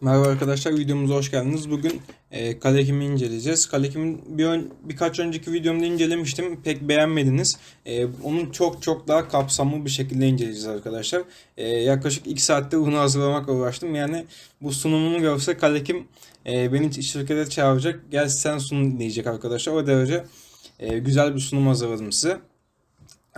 Merhaba arkadaşlar videomuza hoş geldiniz. Bugün e, Kalekim'i inceleyeceğiz. Kalekim'in bir ön, birkaç önceki videomda incelemiştim. Pek beğenmediniz. E, onun çok çok daha kapsamlı bir şekilde inceleyeceğiz arkadaşlar. E, yaklaşık 2 saatte bunu hazırlamakla uğraştım. Yani bu sunumumu görse Kalekim e, beni şirkete çağıracak. Gel sen sunum diyecek arkadaşlar. O derece e, güzel bir sunum hazırladım size.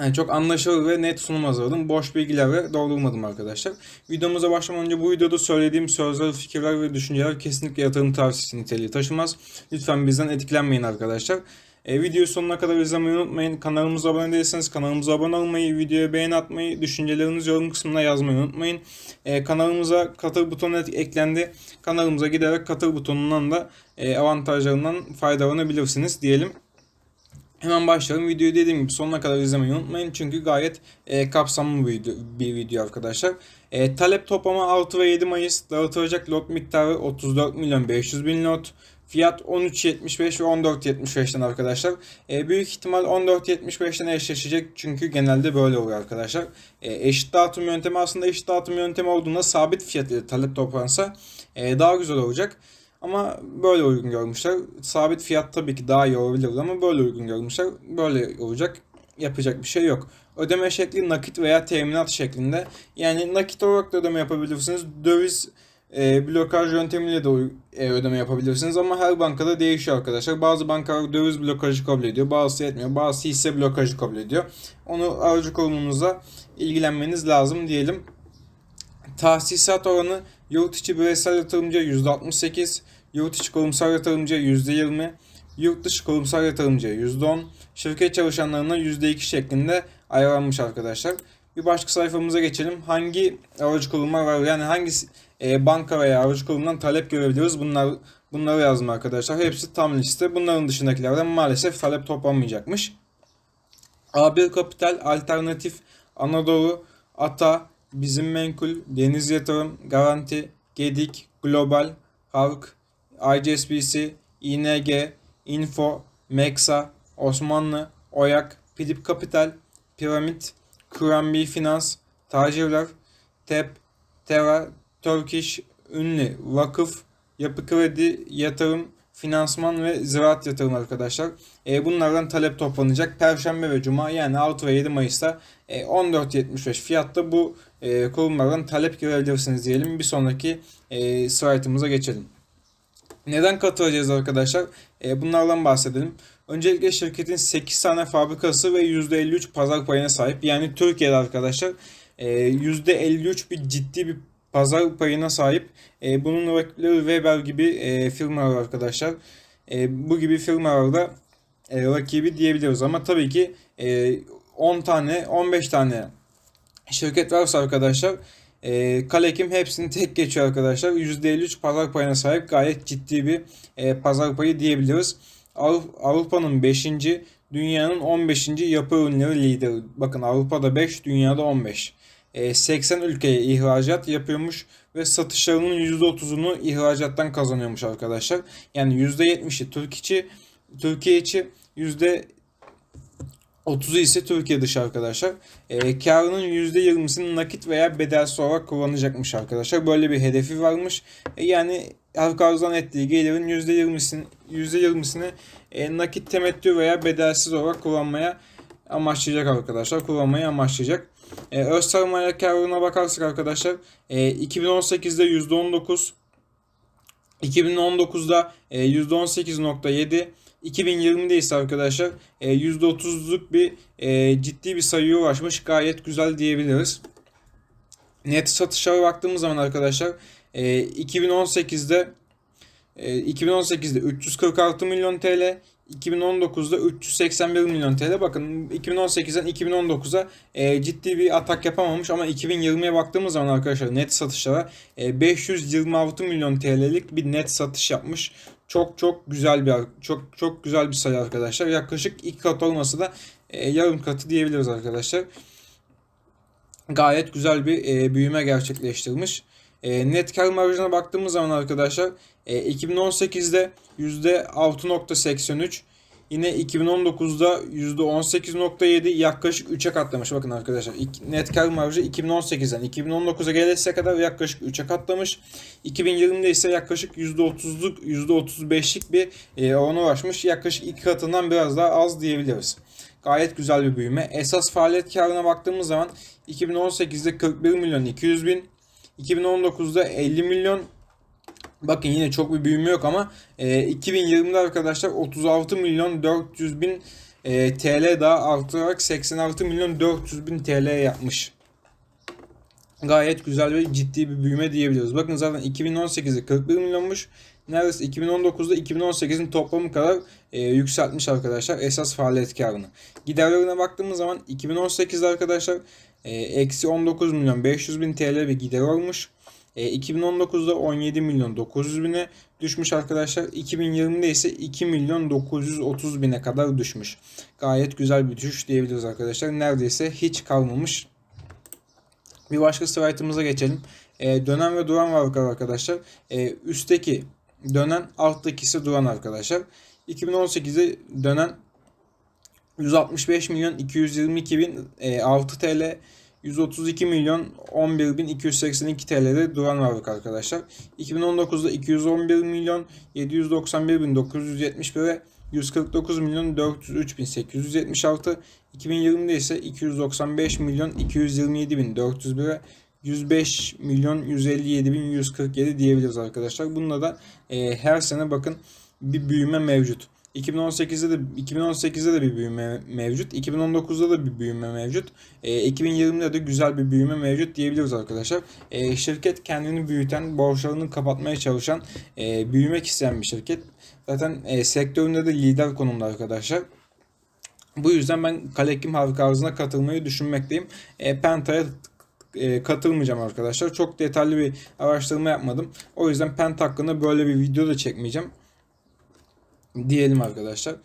Yani çok anlaşılır ve net sunum hazırladım. Boş bilgilerle doldurmadım arkadaşlar. Videomuza başlamadan önce bu videoda söylediğim sözler, fikirler ve düşünceler kesinlikle yatırım tavsiyesi niteliği taşımaz. Lütfen bizden etkilenmeyin arkadaşlar. E, videoyu sonuna kadar izlemeyi unutmayın. Kanalımıza abone değilseniz kanalımıza abone olmayı, videoya beğeni atmayı, düşüncelerinizi yorum kısmına yazmayı unutmayın. E, kanalımıza katıl butonu eklendi. Kanalımıza giderek katıl butonundan da e, avantajlarından faydalanabilirsiniz diyelim. Hemen başlayalım. Videoyu dediğim gibi sonuna kadar izlemeyi unutmayın. Çünkü gayet e, kapsamlı bir video, bir video arkadaşlar. E, talep toplama 6 ve 7 Mayıs. Dağıtılacak lot miktarı 34 milyon 500 bin lot. Fiyat 13.75 ve 14.75'ten arkadaşlar. E, büyük ihtimal 14.75'ten eşleşecek çünkü genelde böyle oluyor arkadaşlar. E, eşit dağıtım yöntemi aslında eşit dağıtım yöntemi olduğunda sabit fiyat ile talep toplansa e, daha güzel olacak. Ama böyle uygun görmüşler. Sabit fiyat tabii ki daha iyi olabilir ama böyle uygun görmüşler. Böyle olacak. Yapacak bir şey yok. Ödeme şekli nakit veya teminat şeklinde. Yani nakit olarak da ödeme yapabilirsiniz. Döviz e, blokaj yöntemiyle de e, ödeme yapabilirsiniz ama her bankada değişiyor arkadaşlar. Bazı bankalar döviz blokajı kabul ediyor, bazısı etmiyor, bazısı hisse blokajı kabul ediyor. Onu aracı kurumunuzla ilgilenmeniz lazım diyelim. Tahsisat oranı yurt içi bireysel yatırımcıya %68, yurt içi kurumsal yatırımcıya %20, yurt dışı kurumsal yatırımcıya %10, şirket çalışanlarına %2 şeklinde ayarlanmış arkadaşlar. Bir başka sayfamıza geçelim. Hangi aracı kurumlar var? Yani hangi e, banka veya aracı kurumdan talep görebiliriz? Bunlar bunları yazdım arkadaşlar. Hepsi tam liste. Bunların dışındakilerden maalesef talep toplanmayacakmış. A1 Kapital, Alternatif, Anadolu, Ata, Bizim Menkul, Deniz Yatırım, Garanti, Gedik, Global, Halk, ICSBC, ING, Info, Meksa, Osmanlı, Oyak, Philip Kapital, Piramit, QNB Finans, Tacirler, TEP, Tera, Turkish, Ünlü, Vakıf, Yapı Kredi, Yatırım, Finansman ve Ziraat Yatırım arkadaşlar. E, bunlardan talep toplanacak. Perşembe ve Cuma yani 6 ve 7 Mayıs'ta e, 14.75 fiyatta bu e, kurumlardan talep görebilirsiniz diyelim. Bir sonraki e, slaytımıza geçelim. Neden katılacağız arkadaşlar? E, bunlardan bahsedelim. Öncelikle şirketin 8 tane fabrikası ve %53 pazar payına sahip. Yani Türkiye'de arkadaşlar e, %53 bir ciddi bir pazar payına sahip. E, bunun rakipleri Weber gibi e, firmalar arkadaşlar. E, bu gibi firmalarda e, rakibi diyebiliyoruz ama tabii ki e, 10 tane 15 tane şirket varsa arkadaşlar e, Kalekim hepsini tek geçiyor arkadaşlar. %53 pazar payına sahip gayet ciddi bir e, pazar payı diyebiliriz. Avrupa'nın 5. dünyanın 15. yapı ürünleri lideri. Bakın Avrupa'da 5, dünyada 15. 80 ülkeye ihracat yapıyormuş ve satışlarının %30'unu ihracattan kazanıyormuş arkadaşlar. Yani %70'i Türk içi, Türkiye içi, %30'u ise Türkiye dışı arkadaşlar. E, karının %20'sini nakit veya bedelsiz olarak kullanacakmış arkadaşlar. Böyle bir hedefi varmış. E, yani halka ettiği gelirin %20'sini, %20'sini e, nakit temettü veya bedelsiz olarak kullanmaya amaçlayacak arkadaşlar. Kullanmayı amaçlayacak. E, öz sermaye karına bakarsak arkadaşlar e, 2018'de %19 2019'da e, %18.7 2020'de ise arkadaşlar e, %30'luk bir e, ciddi bir sayıya ulaşmış. Gayet güzel diyebiliriz. Net satışlara baktığımız zaman arkadaşlar e, 2018'de e, 2018'de 346 milyon TL, 2019'da 381 milyon TL. Bakın 2018'den 2019'a e, ciddi bir atak yapamamış ama 2020'ye baktığımız zaman arkadaşlar net satışlara e, 526 milyon TL'lik bir net satış yapmış. Çok çok güzel bir çok çok güzel bir sayı arkadaşlar. Yaklaşık iki kat olması da e, yarım katı diyebiliriz arkadaşlar. Gayet güzel bir e, büyüme gerçekleştirmiş. E, net kar marjına baktığımız zaman arkadaşlar e, 2018'de %6.83, Yine 2019'da %18.7 yaklaşık 3'e katlamış. Bakın arkadaşlar net kar marjı 2018'den 2019'a gelirse kadar yaklaşık 3'e katlamış. 2020'de ise yaklaşık %30'luk %35'lik bir e, ulaşmış. Yaklaşık iki katından biraz daha az diyebiliriz. Gayet güzel bir büyüme. Esas faaliyet karına baktığımız zaman 2018'de 41 milyon 200 bin, 2019'da 50 milyon Bakın yine çok bir büyüme yok ama e, 2020'de arkadaşlar 36 milyon 400 bin e, TL daha artarak 86 milyon 400 bin TL yapmış. Gayet güzel ve ciddi bir büyüme diyebiliriz. Bakın zaten 2018'de 41 milyonmuş. Neredeyse 2019'da 2018'in toplamı kadar e, yükseltmiş arkadaşlar esas faaliyet karını. Giderlerine baktığımız zaman 2018'de arkadaşlar e, eksi 19 milyon 500 bin TL bir gider olmuş. E, 2019'da 17 milyon 900 bine düşmüş arkadaşlar. 2020'de ise 2 milyon 930 bine kadar düşmüş. Gayet güzel bir düşüş diyebiliriz arkadaşlar. Neredeyse hiç kalmamış. Bir başka slaytımıza geçelim. E, dönen ve duran varlıklar arkadaşlar. E, üstteki dönen, alttaki ise duran arkadaşlar. 2018'de dönen 165 milyon 222 bin e, 6 TL 132 milyon 11 bin 282 TL'de duran varlık arkadaşlar. 2019'da 211 milyon 791 bin 971'e 149 milyon 403 bin 876 2020'de ise 295 milyon 227 bin 401'e 105 milyon 157 bin 147 diyebiliriz arkadaşlar. Bunda da e, her sene bakın bir büyüme mevcut. 2018'de de 2018'de de bir büyüme mevcut. 2019'da da bir büyüme mevcut. E, 2020'de de güzel bir büyüme mevcut diyebiliriz arkadaşlar. E, şirket kendini büyüten, borçlarını kapatmaya çalışan, e, büyümek isteyen bir şirket. Zaten e, sektöründe de lider konumda arkadaşlar. Bu yüzden ben Kalekim Harika Arzı'na katılmayı düşünmekteyim. E, Penta'ya e, katılmayacağım arkadaşlar. Çok detaylı bir araştırma yapmadım. O yüzden Penta hakkında böyle bir video da çekmeyeceğim diyelim arkadaşlar.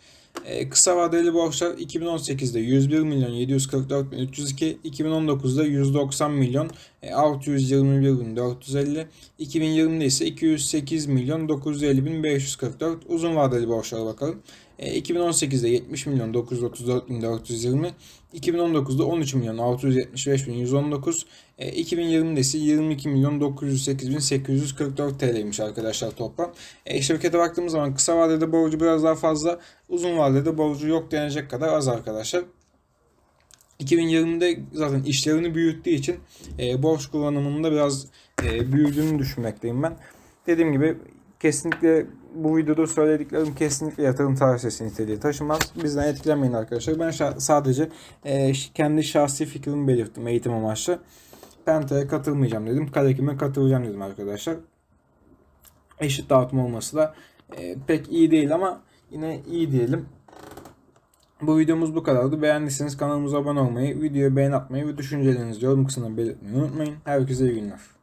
Ee, kısa vadeli borçlar 2018'de 101 milyon 744 bin 302, 2019'da 190 milyon e, 621 bin 450, 2020'de ise 208 milyon 950 bin 544. Uzun vadeli borçlara bakalım. E, 2018'de 70 milyon 934 bin 420, 2019'da 13 milyon 675 bin 119, e, 2020'de ise 22 milyon 908 bin 844 TL'ymiş arkadaşlar toplam. E, şirkete baktığımız zaman kısa vadede borcu biraz daha fazla, uzun vadede borcu yok denecek kadar az arkadaşlar. 2020'de zaten işlerini büyüttüğü için e, borç kullanımında biraz e, büyüdüğünü düşünmekteyim ben. Dediğim gibi kesinlikle bu videoda söylediklerim kesinlikle yatırım tavsiyesi niteliği taşımaz. Bizden etkilenmeyin arkadaşlar. Ben sadece e, kendi şahsi fikrimi belirttim eğitim amaçlı. Penta'ya katılmayacağım dedim. Kalekim'e katılacağım dedim arkadaşlar. Eşit dağıtım olması da e, pek iyi değil ama yine iyi diyelim. Bu videomuz bu kadardı. Beğendiyseniz kanalımıza abone olmayı, videoya beğen atmayı ve düşüncelerinizi yorum kısmına belirtmeyi unutmayın. Herkese iyi günler.